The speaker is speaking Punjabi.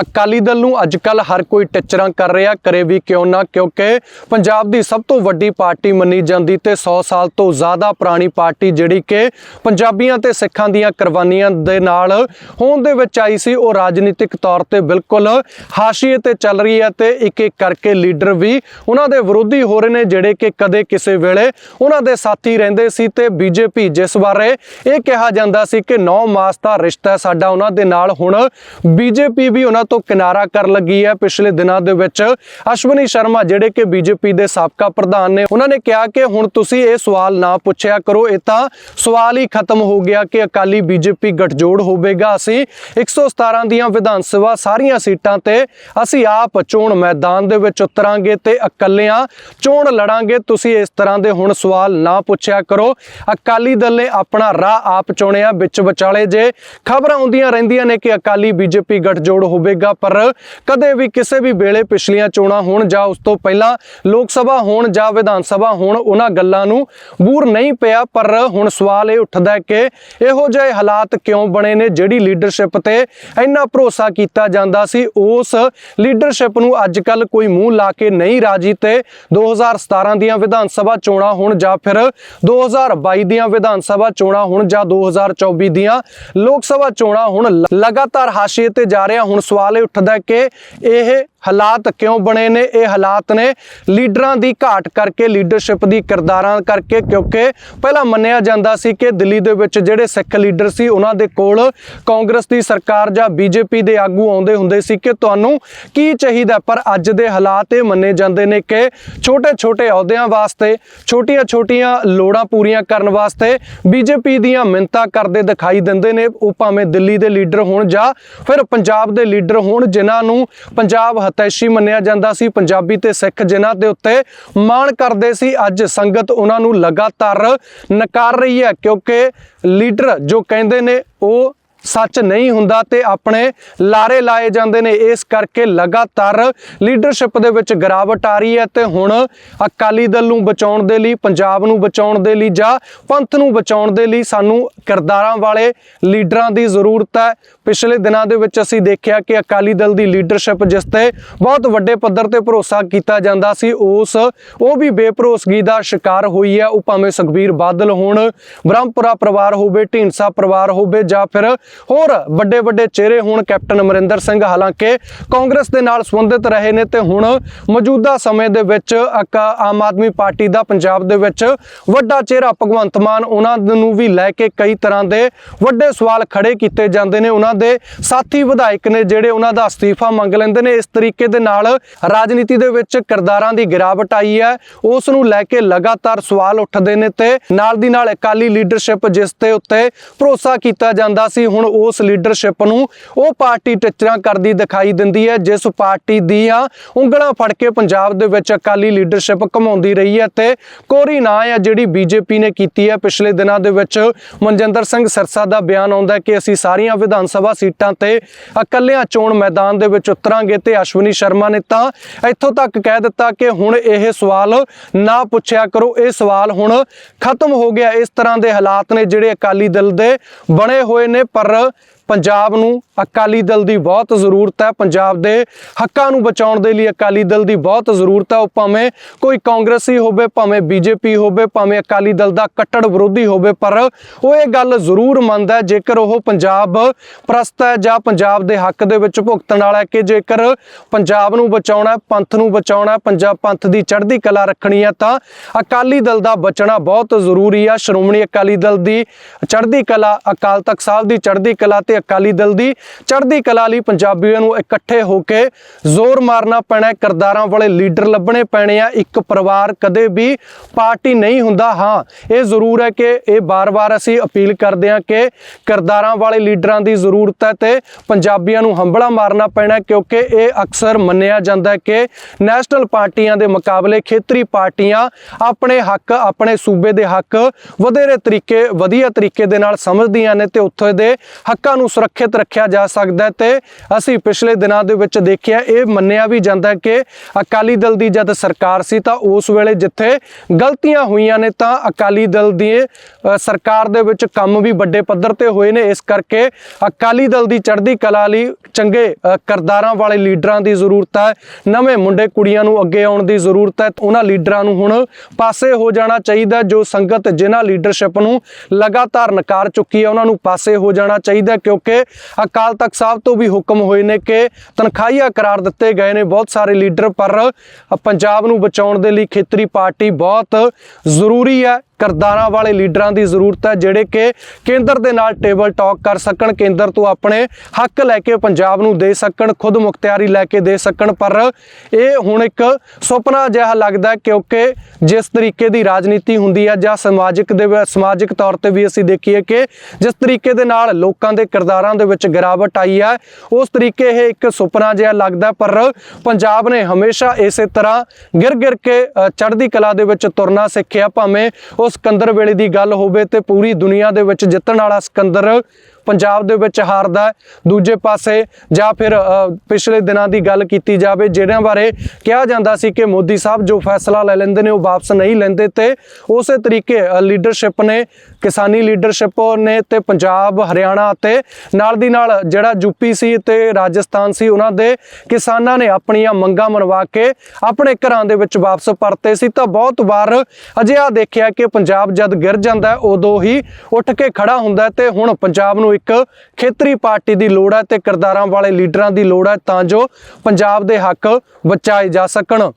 ਅਕਾਲੀ ਦਲ ਨੂੰ ਅੱਜ ਅੱਜਕੱਲ ਹਰ ਕੋਈ ਟਿੱਚਰਾਂ ਕਰ ਰਿਹਾ, ਕਰੇ ਵੀ ਕਿਉਂ ਨਾ? ਕਿਉਂਕਿ ਪੰਜਾਬ ਦੀ ਸਭ ਤੋਂ ਵੱਡੀ ਪਾਰਟੀ ਮੰਨੀ ਜਾਂਦੀ ਤੇ 100 ਸਾਲ ਤੋਂ ਜ਼ਿਆਦਾ ਪੁਰਾਣੀ ਪਾਰਟੀ ਜਿਹੜੀ ਕਿ ਪੰਜਾਬੀਆਂ ਤੇ ਸਿੱਖਾਂ ਦੀਆਂ ਕੁਰਬਾਨੀਆਂ ਦੇ ਨਾਲ ਹੋਂਦ ਦੇ ਵਿੱਚ ਆਈ ਸੀ, ਉਹ ਰਾਜਨੀਤਿਕ ਤੌਰ ਤੇ ਬਿਲਕੁਲ ਹਾਸ਼ੀਏ ਤੇ ਚੱਲ ਰਹੀ ਹੈ ਤੇ ਇੱਕ ਇੱਕ ਕਰਕੇ ਲੀਡਰ ਵੀ ਉਹਨਾਂ ਦੇ ਵਿਰੋਧੀ ਹੋ ਰਹੇ ਨੇ, ਜਿਹੜੇ ਕਿ ਕਦੇ ਕਿਸੇ ਵੇਲੇ ਉਹਨਾਂ ਦੇ ਸਾਥੀ ਰਹਿੰਦੇ ਸੀ ਤੇ ਬੀਜੇਪੀ ਜਿਸ ਬਾਰੇ ਇਹ ਕਿਹਾ ਜਾਂਦਾ ਸੀ ਕਿ 9 ਮਾਸ ਦਾ ਰਿਸ਼ਤਾ ਸਾਡਾ ਉਹਨਾਂ ਦੇ ਨਾਲ, ਹੁਣ ਬੀਜੇਪੀ ਵੀ ਉਹਨਾਂ ਤੋਂ ਕਿਨਾਰਾ ਕਰ ਲੱਗੀ ਹੈ। ਪਿਛਲੇ ਦਿਨਾਂ ਦੇ ਵਿੱਚ ਅਸ਼ਵਨੀ ਸ਼ਰਮਾ ਜਿਹੜੇ ਕਿ ਬੀਜੇਪੀ ਦੇ ਸਾਬਕਾ ਪ੍ਰਧਾਨ ਨੇ, ਉਹਨਾਂ ਨੇ ਕਿਹਾ ਕਿ ਹੁਣ ਤੁਸੀਂ ਇਹ ਸਵਾਲ ਨਾ ਪੁੱਛਿਆ ਕਰੋ। ਇਹ ਤਾਂ ਸਵਾਲ ਹੀ ਖਤਮ ਹੋ ਗਿਆ ਕਿ ਅਕਾਲੀ ਬੀਜੇਪੀ ਗਠਜੋੜ ਹੋਵੇਗਾ। ਅਸੀਂ 117 ਦੀਆਂ ਵਿਧਾਨ ਸਭਾ ਸਾਰੀਆਂ ਸੀਟਾਂ ਤੇ ਅਸੀਂ ਆਪ ਚੋਣ ਮੈਦਾਨ ਦੇ ਵਿੱਚ ਉਤਰਾਂਗੇ ਤੇ ਇਕੱਲਿਆਂ ਚੋਣ ਲੜਾਂਗੇ। ਤੁਸੀਂ ਇਸ ਤਰ੍ਹਾਂ ਦੇ ਹੁਣ ਸਵਾਲ ਨਾ ਪੁੱਛਿਆ ਕਰੋ। ਅਕਾਲੀ ਦਲ ਨੇ ਆਪਣਾ ਰਾਹ ਆਪ ਚੁਣਿਆ। ਵਿੱਚ ਵਿਚਾਲੇ ਜੇ ਖਬਰਾਂ ਆਉਂਦੀਆਂ ਰਹਿੰਦੀਆਂ ਨੇ ਕਿ ਅਕਾਲੀ ਬੀਜੇਪੀ ਗਠਜੋੜ ਹੋਵੇਗਾ ਪਰ ਕਦੇ ਵੀ ਕਿਸੇ ਵੀ ਵੇਲੇ ਪਿਛਲੀਆਂ ਚੋਣਾਂ ਹੋਣ ਜਾਂ ਉਸ ਤੋਂ ਪਹਿਲਾਂ ਲੋਕ ਸਭਾ ਹੋਣ ਜਾਂ ਵਿਧਾਨ ਸਭਾ ਹੋਣ, ਉਹਨਾਂ ਗੱਲਾਂ ਨੂੰ ਬੂਰ ਨਹੀਂ ਪਿਆ, ਪਰ ਹੁਣ ਸਵਾਲ ਇਹ ਉੱਠਦਾ ਹੈ ਕਿ ਇਹੋ ਜਿਹੇ ਹਾਲਾਤ ਕਿਉਂ ਬਣੇ ਨੇ ਜਿਹੜੀ ਲੀਡਰਸ਼ਿਪ ਤੇ ਇੰਨਾ ਭਰੋਸਾ ਕੀਤਾ ਜਾਂਦਾ ਸੀ। ਉਸ ਲੀਡਰਸ਼ਿਪ ਨੂੰ ਅੱਜ ਕੱਲ ਕੋਈ ਮੂੰਹ ਲਾ ਕੇ ਨਹੀਂ ਰਾਜੀ ਤੇ 2017 ਦੀਆਂ ਵਿਧਾਨ ਸਭਾ ਚੋਣਾਂ ਹੋਣ ਜਾਂ ਫਿਰ 2022 ਦੀਆਂ ਵਿਧਾਨ ਸਭਾ ਚੋਣਾਂ ਹੋਣ ਜਾਂ 2024 ਦੀਆਂ ਲੋਕ ਸਭਾ ਚੋਣਾਂ ਹੁਣ, ਲਗਾਤਾਰ ਹਾਸ਼ੀਏ ਤੇ ਜਾ ਰਿਹਾ ਹੁਣ ਸਵਾਲ ਇਹ ਉੱਠਦਾ ਕਿ ਇਹ ਹਾਲਾਤ ਕਿਉਂ ਬਣੇ ਨੇ? ਇਹ ਹਾਲਾਤ ਨੇ ਲੀਡਰਾਂ ਦੀ ਘਾਟ ਕਰਕੇ, ਲੀਡਰਸ਼ਿਪ ਦੀ ਕਿਰਦਾਰਾਂ ਕਰਕੇ ਕਿਉਂਕਿ ਪਹਿਲਾਂ ਮੰਨਿਆ ਜਾਂਦਾ ਸੀ ਕਿ ਦਿੱਲੀ ਦੇ ਵਿੱਚ ਜਿਹੜੇ ਸਿੱਖ ਲੀਡਰ ਸੀ, ਉਹਨਾਂ ਦੇ ਕੋਲ ਕਾਂਗਰਸ ਦੀ ਸਰਕਾਰ ਜਾਂ ਬੀਜੇਪੀ ਦੇ ਆਗੂ ਆਉਂਦੇ ਹੁੰਦੇ ਸੀ ਕਿ ਤੁਹਾਨੂੰ ਕੀ ਚਾਹੀਦਾ? ਪਰ ਅੱਜ ਦੇ ਹਾਲਾਤ ਇਹ ਮੰਨੇ ਜਾਂਦੇ ਨੇ ਕਿ ਛੋਟੇ-ਛੋਟੇ ਅਹੁਦਿਆਂ ਵਾਸਤੇ, ਛੋਟੀਆਂ-ਛੋਟੀਆਂ ਲੋੜਾਂ ਪੂਰੀਆਂ ਕਰਨ ਵਾਸਤੇ ਬੀਜੇਪੀ ਦੀਆਂ ਮਿੰਤਾ ਕਰਦੇ ਦਿਖਾਈ ਦਿੰਦੇ ਨੇ। ਉਹ ਭਾਵੇਂ ਦਿੱਲੀ ਦੇ ਲੀਡਰ ਹੋਣ ਜਾਂ ਫਿਰ ਪੰਜਾਬ ਦੇ ਲੀਡਰ ਹੋਣ, ਜਿਨ੍ਹਾਂ ਨੂੰ ਪੰਜਾਬ ਹਤੈਸ਼ੀ ਮੰਨਿਆ ਜਾਂਦਾ ਸੀ। ਪੰਜਾਬੀ ਤੇ ਸਿੱਖ ਜਿਨ੍ਹਾਂ ਦੇ ਉੱਤੇ ਮਾਣ ਕਰਦੇ ਸੀ, ਅੱਜ ਸੰਗਤ ਉਹਨਾਂ ਨੂੰ ਲਗਾਤਾਰ ਨਕਾਰ ਰਹੀ ਹੈ ਕਿਉਂਕਿ ਲੀਡਰ ਜੋ ਕਹਿੰਦੇ ਨੇ, ਉਹ ਸੱਚ ਨਹੀਂ ਹੁੰਦਾ ਤੇ ਆਪਣੇ ਲਾਰੇ ਲਾਏ ਜਾਂਦੇ ਨੇ। ਇਸ ਕਰਕੇ ਲਗਾਤਾਰ ਲੀਡਰਸ਼ਿਪ ਦੇ ਵਿੱਚ ਗਿਰਾਵਟ ਆ ਰਹੀ ਹੈ ਤੇ ਹੁਣ ਅਕਾਲੀ ਦਲ ਨੂੰ ਬਚਾਉਣ ਦੇ ਲਈ, ਪੰਜਾਬ ਨੂੰ ਬਚਾਉਣ ਦੇ ਲਈ ਜਾਂ ਪੰਥ ਨੂੰ ਬਚਾਉਣ ਦੇ ਲਈ ਸਾਨੂੰ ਕਿਰਦਾਰਾਂ ਵਾਲੇ ਲੀਡਰਾਂ ਦੀ ਜ਼ਰੂਰਤ ਹੈ। ਪਿਛਲੇ ਦਿਨਾਂ ਦੇ ਵਿੱਚ ਅਸੀਂ ਦੇਖਿਆ ਕਿ ਅਕਾਲੀ ਦਲ ਦੀ ਲੀਡਰਸ਼ਿਪ ਜਿਸ ਤੇ ਬਹੁਤ ਵੱਡੇ ਪੱਧਰ ਤੇ ਭਰੋਸਾ ਕੀਤਾ ਜਾਂਦਾ ਸੀ, ਉਸ ਉਹ ਵੀ ਬੇਭਰੋਸਗੀ ਦਾ ਸ਼ਿਕਾਰ ਹੋਈ ਹੈ। ਉਹ ਭਾਵੇਂ ਸੁਖਬੀਰ ਬਾਦਲ ਹੋਣ, ਬ੍ਰਹਮਪੁਰਾ ਪਰਿਵਾਰ ਹੋਵੇ, ਢੀਂਡਸਾ ਪਰਿਵਾਰ ਹੋਵੇ ਜਾਂ ਫਿਰ ਹੋਰ ਵੱਡੇ ਵੱਡੇ ਚਿਹਰੇ ਹੋਣ ਕੈਪਟਨ ਅਮਰਿੰਦਰ ਸਿੰਘ, ਹਾਲਾਂਕਿ ਕਾਂਗਰਸ ਦੇ ਨਾਲ ਸੰਬੰਧਿਤ ਰਹੇ ਨੇ ਤੇ ਹੁਣ ਮੌਜੂਦਾ ਸਮੇਂ ਦੇ ਵਿੱਚ ਇੱਕ ਆਮ ਆਦਮੀ ਪਾਰਟੀ ਦਾ ਪੰਜਾਬ ਦੇ ਵਿੱਚ ਵੱਡਾ ਚਿਹਰਾ ਭਗਵੰਤ ਮਾਨ ਉਹਨਾਂ ਨੂੰ ਵੀ ਲੈ ਕੇ ਕਈ ਤਰ੍ਹਾਂ ਦੇ ਵੱਡੇ ਸਵਾਲ ਖੜੇ ਕੀਤੇ ਜਾਂਦੇ ਨੇ। ਉਹਨਾਂ ਦੇ ਸਾਥੀ ਵਿਧਾਇਕ ਨੇ ਜਿਹੜੇ ਉਹਨਾਂ ਦਾ ਅਸਤੀਫਾ ਮੰਗ ਲੈਂਦੇ ਨੇ, ਇਸ ਤਰੀਕੇ ਦੇ ਨਾਲ ਰਾਜਨੀਤੀ ਦੇ ਵਿੱਚ ਕਿਰਦਾਰਾਂ ਦੀ ਗਿਰਾਵਟ ਆਈ ਹੈ। ਉਸ ਨੂੰ ਲੈ ਕੇ ਲਗਾਤਾਰ ਸਵਾਲ ਉੱਠਦੇ ਨੇ ਤੇ ਨਾਲ ਦੀ ਨਾਲ ਅਕਾਲੀ ਲੀਡਰਸ਼ਿਪ ਜਿਸ ਤੇ ਉੱਤੇ ਭਰੋਸਾ ਕੀਤਾ ਜਾਂਦਾ ਸੀ, ਹੁਣ ਉਸ ਲੀਡਰਸ਼ਿਪ ਨੂੰ ਉਹ ਪਾਰਟੀ ਟਿਚਰਾਂ ਕਰਦੀ ਦਿਖਾਈ ਦਿੰਦੀ ਹੈ, ਜਿਸ ਪਾਰਟੀ ਦੀਆਂ ਉਂਗਲਾਂ ਫੜ ਕੇ ਪੰਜਾਬ ਦੇ ਵਿੱਚ ਅਕਾਲੀ ਲੀਡਰਸ਼ਿਪ ਘਮਾਉਂਦੀ ਰਹੀ ਹੈ ਤੇ ਕੋਰੀ ਨਾ ਹੈ ਜਿਹੜੀ ਬੀਜੇਪੀ ਨੇ ਕੀਤੀ ਹੈ। ਪਿਛਲੇ ਦਿਨਾਂ ਦੇ ਵਿੱਚ ਮਨਜਿੰਦਰ ਸਿੰਘ ਸਰਸਾ ਦਾ ਬਿਆਨ ਆਉਂਦਾ ਕਿ ਅਸੀਂ ਸਾਰੀਆਂ ਵਿਧਾਨ ਸਭਾ ਸੀਟਾਂ ਤੇ ਇਕੱਲਿਆਂ ਚੋਣ ਮੈਦਾਨ ਦੇ ਵਿੱਚ ਉਤਰਾਂਗੇ ਤੇ ਅਸ਼ਵਨੀ ਸ਼ਰਮਾ ਨੇ ਤਾਂ ਇੱਥੋਂ ਤੱਕ ਕਹਿ ਦਿੱਤਾ ਕਿ ਹੁਣ ਇਹ ਸਵਾਲ ਨਾ ਪੁੱਛਿਆ ਕਰੋ। ਇਹ ਸਵਾਲ ਹੁਣ ਖਤਮ ਹੋ ਗਿਆ। ਇਸ ਤਰ੍ਹਾਂ ਦੇ ਹਾਲਾਤ ਨੇ ਜਿਹੜੇ ਅਕਾਲੀ ਦਲ ਦੇ ਬਣੇ ਹੋਏ ਨੇ, ਪਰ ਪੰਜਾਬ ਨੂੰ ਅਕਾਲੀ ਦਲ ਦੀ ਬਹੁਤ ਜ਼ਰੂਰਤ ਹੈ। ਪੰਜਾਬ ਦੇ ਹੱਕਾਂ ਨੂੰ ਬਚਾਉਣ ਦੇ ਲਈ ਅਕਾਲੀ ਦਲ ਦੀ ਬਹੁਤ ਜ਼ਰੂਰਤ ਹੈ। ਉਹ ਭਾਵੇਂ ਕੋਈ ਕਾਂਗਰਸੀ ਹੋਵੇ, ਭਾਵੇਂ ਬੀਜੇਪੀ ਹੋਵੇ, ਭਾਵੇਂ ਅਕਾਲੀ ਦਲ ਦਾ ਕੱਟੜ ਵਿਰੋਧੀ ਹੋਵੇ, ਪਰ ਉਹ ਇਹ ਗੱਲ ਜ਼ਰੂਰ ਮੰਨਦਾ ਜੇਕਰ ਉਹ ਪੰਜਾਬ ਪ੍ਰਸਤ ਹੈ ਜਾਂ ਪੰਜਾਬ ਦੇ ਹੱਕ ਦੇ ਵਿੱਚ ਭੁਗਤਣ ਵਾਲਾ ਹੈ ਕਿ ਜੇਕਰ ਪੰਜਾਬ ਨੂੰ ਬਚਾਉਣਾ ਪੰਥ ਨੂੰ ਬਚਾਉਣਾ ਪੰਜਾਬ ਪੰਥ ਦੀ ਚੜ੍ਹਦੀ ਕਲਾ ਰੱਖਣੀ ਹੈ, ਤਾਂ ਅਕਾਲੀ ਦਲ ਦਾ ਬਚਣਾ ਬਹੁਤ ਜ਼ਰੂਰੀ ਹੈ। ਸ਼੍ਰੋਮਣੀ ਅਕਾਲੀ ਦਲ ਦੀ ਚੜ੍ਹਦੀ ਕਲਾ ਅਕਾਲ ਤਖਤ ਸਾਹਿਬ ਦੀ ਚੜ੍ਹਦੀ ਕਲਾ ਤੇ ਅਕਾਲੀ ਦਲ ਦੀ ਚੜ੍ਹਦੀ ਕਲਾ ਲਈ ਪੰਜਾਬੀਆਂ ਨੂੰ ਇਕੱਠੇ ਹੋ ਕੇ ਜ਼ੋਰ ਮਾਰਨਾ ਪੈਣਾ ਹੈ। ਕਿਰਦਾਰਾਂ ਵਾਲੇ ਲੀਡਰ ਲੱਭਣੇ ਪੈਣੇ ਆ। ਇੱਕ ਪਰਿਵਾਰ ਕਦੇ ਵੀ ਪਾਰਟੀ ਨਹੀਂ ਹੁੰਦਾ। ਹਾਂ, ਇਹ ਜ਼ਰੂਰ ਹੈ ਕਿ ਇਹ ਬਾਰ-ਬਾਰ ਅਸੀਂ ਅਪੀਲ ਕਰਦੇ ਹਾਂ ਕਿ ਕਿਰਦਾਰਾਂ ਵਾਲੇ ਲੀਡਰਾਂ ਦੀ ਜ਼ਰੂਰਤ ਹੈ ਤੇ ਪੰਜਾਬੀਆਂ ਨੂੰ ਹੰਬਲਾ ਮਾਰਨਾ ਪੈਣਾ ਕਿਉਂਕਿ ਇਹ ਅਕਸਰ ਮੰਨਿਆ ਜਾਂਦਾ ਹੈ ਕਿ ਨੈਸ਼ਨਲ ਪਾਰਟੀਆਂ ਦੇ ਮੁਕਾਬਲੇ ਖੇਤਰੀ ਪਾਰਟੀਆਂ ਆਪਣੇ ਹੱਕ, ਆਪਣੇ ਸੂਬੇ ਦੇ ਹੱਕ ਵਧੇਰੇ ਤਰੀਕੇ, ਵਧੀਆ ਤਰੀਕੇ ਦੇ ਨਾਲ ਸਮਝਦੀਆਂ ਨੇ ਤੇ ਉੱਥੇ ਦੇ ਹੱਕਾਂ ਨੂੰ ਨੂੰ ਸੁਰੱਖਿਅਤ ਰੱਖਿਆ ਜਾ ਸਕਦਾ ਹੈ ਤੇ ਅਸੀਂ ਪਿਛਲੇ ਦਿਨਾਂ ਦੇ ਵਿੱਚ ਦੇਖਿਆ ਇਹ ਮੰਨਿਆ ਵੀ ਜਾਂਦਾ ਕਿ ਅਕਾਲੀ ਦਲ ਦੀ ਜਦ ਸਰਕਾਰ ਸੀ ਤਾਂ ਉਸ ਵੇਲੇ ਜਿੱਥੇ ਗਲਤੀਆਂ ਹੋਈਆਂ ਨੇ ਤਾਂ ਅਕਾਲੀ ਦਲ ਦੀ ਸਰਕਾਰ ਦੇ ਵਿੱਚ ਕੰਮ ਵੀ ਵੱਡੇ ਪੱਧਰ ਤੇ ਹੋਏ ਨੇ। ਇਸ ਕਰਕੇ ਅਕਾਲੀ ਦਲ ਦੀ ਚੜ੍ਹਦੀ ਕਲਾ ਲਈ ਚੰਗੇ ਅ, ਕਿਰਦਾਰਾਂ ਵਾਲੇ ਲੀਡਰਾਂ ਦੀ ਜ਼ਰੂਰਤ ਹੈ। ਨਵੇਂ ਮੁੰਡੇ ਕੁੜੀਆਂ ਨੂੰ ਅੱਗੇ ਆਉਣ ਦੀ ਜ਼ਰੂਰਤ ਹੈ। ਉਹਨਾਂ ਲੀਡਰਾਂ ਨੂੰ ਹੁਣ ਪਾਸੇ ਹੋ ਜਾਣਾ ਚਾਹੀਦਾ ਜੋ ਸੰਗਤ ਜਿਨ੍ਹਾਂ ਲੀਡਰਸ਼ਿਪ ਨੂੰ ਲਗਾਤਾਰ ਨਕਾਰ ਚੁੱਕੀ ਹੈ ਉਹਨਾਂ ਨੂੰ ਪਾਸੇ ਹੋ ਜਾਣਾ ਚਾਹੀਦਾ ਕਿਉਂਕਿ ਅਕਾਲ ਤਖਤ ਸਾਹਿਬ ਤੋਂ ਵੀ ਹੁਕਮ ਹੋਏ ਨੇ ਕਿ ਤਨਖਾਹੀਆ ਕਰਾਰ ਦਿੱਤੇ ਗਏ ਨੇ। ਬਹੁਤ ਸਾਰੇ ਲੀਡਰ ਪਰ ਪੰਜਾਬ ਨੂੰ ਬਚਾਉਣ ਦੇ ਲਈ ਖੇਤਰੀ ਪਾਰਟੀ ਬਹੁਤ ਜ਼ਰੂਰੀ ਹੈ। ਕਰਦਾਰਾਂ ਵਾਲੇ ਲੀਡਰਾਂ ਦੀ ਜ਼ਰੂਰਤ ਹੈ, ਜਿਹੜੇ ਕਿ ਕੇਂਦਰ ਦੇ ਨਾਲ ਟੇਬਲ ਟਾਕ ਕਰ ਸਕਣ, ਕੇਂਦਰ ਤੋਂ ਆਪਣੇ ਹੱਕ ਲੈ ਕੇ ਪੰਜਾਬ ਨੂੰ ਦੇ ਸਕਣ, ਖੁਦ ਮੁਖਤਿਆਰੀ ਲੈ ਕੇ ਦੇ ਸਕਣ। ਪਰ ਇਹ ਹੁਣ ਇੱਕ ਸੁਪਨਾ ਜਿਹਾ ਲੱਗਦਾ ਕਿਉਂਕਿ ਜਿਸ ਤਰੀਕੇ ਦੀ ਰਾਜਨੀਤੀ ਹੁੰਦੀ ਹੈ ਜਾਂ ਸਮਾਜਿਕ ਦੇ ਸਮਾਜਿਕ ਤੌਰ ਤੇ ਵੀ ਅਸੀਂ ਦੇਖੀਏ ਕਿ ਜਿਸ ਤਰੀਕੇ ਦੇ ਨਾਲ ਲੋਕਾਂ ਦੇ ਕਿਰਦਾਰਾਂ ਦੇ ਵਿੱਚ ਗਿਰਾਵਟ ਆਈ ਹੈ, ਉਸ ਤਰੀਕੇ ਇਹ ਇੱਕ ਸੁਪਨਾ ਜਿਹਾ ਲੱਗਦਾ ਪਰ ਪੰਜਾਬ ਨੇ ਹਮੇਸ਼ਾ ਇਸੇ ਤਰ੍ਹਾਂ ਗਿਰ ਗਿਰ ਕੇ ਚੜ੍ਹਦੀ ਕਲਾ ਦੇ ਵਿੱਚ ਤੁਰਨਾ ਸਿੱਖਿਆ, ਭਾਵੇਂ ਉਹ ਸਿਕੰਦਰ ਵੇਲੇ ਦੀ ਗੱਲ ਹੋਵੇ ਤੇ ਪੂਰੀ ਦੁਨੀਆ ਦੇ ਵਿੱਚ ਜਿੱਤਣ ਵਾਲਾ ਸਿਕੰਦਰ ਪੰਜਾਬ ਦੇ ਵਿੱਚ ਹਾਰਦਾ ਦੂਜੇ ਪਾਸੇ ਜਾਂ ਫਿਰ ਪਿਛਲੇ ਦਿਨਾਂ ਦੀ ਗੱਲ ਕੀਤੀ ਜਾਵੇ, ਜਿਹੜਿਆਂ ਬਾਰੇ ਕਿਹਾ ਜਾਂਦਾ ਸੀ ਕਿ ਮੋਦੀ ਸਾਹਿਬ ਜੋ ਫੈਸਲਾ ਲੈ ਲੈਂਦੇ ਨੇ, ਉਹ ਵਾਪਸ ਨਹੀਂ ਲੈਂਦੇ ਤੇ ਉਸੇ ਤਰੀਕੇ ਲੀਡਰਸ਼ਿਪ ਨੇ, ਕਿਸਾਨੀ ਲੀਡਰਸ਼ਿਪ ਨੇ ਤੇ ਪੰਜਾਬ, ਹਰਿਆਣਾ ਅਤੇ ਨਾਲ ਦੀ ਨਾਲ ਜਿਹੜਾ ਯੂਪੀ ਸੀ ਤੇ ਰਾਜਸਥਾਨ ਸੀ, ਉਹਨਾਂ ਦੇ ਕਿਸਾਨਾਂ ਨੇ ਆਪਣੀਆਂ ਮੰਗਾਂ ਮਨਵਾ ਕੇ ਆਪਣੇ ਘਰਾਂ ਦੇ ਵਿੱਚ ਵਾਪਸ ਪਰਤੇ ਸੀ। ਤਾਂ ਬਹੁਤ ਵਾਰ ਅਜਿਹਾ ਦੇਖਿਆ ਕਿ ਪੰਜਾਬ ਜਦ ਗਿਰ ਜਾਂਦਾ ਉਦੋਂ ਹੀ ਉੱਠ ਕੇ ਖੜਾ ਹੁੰਦਾ ਹੈ ਤੇ ਹੁਣ ਪੰਜਾਬ ਨੂੰ ਇੱਕ ਖੇਤਰੀ ਪਾਰਟੀ ਦੀ ਲੋੜ ਹੈ ਤੇ ਕਿਰਦਾਰਾਂ ਵਾਲੇ ਲੀਡਰਾਂ ਦੀ ਲੋੜ ਹੈ ਤਾਂ ਜੋ ਪੰਜਾਬ ਦੇ ਹੱਕ ਬਚਾਏ ਜਾ ਸਕਣ।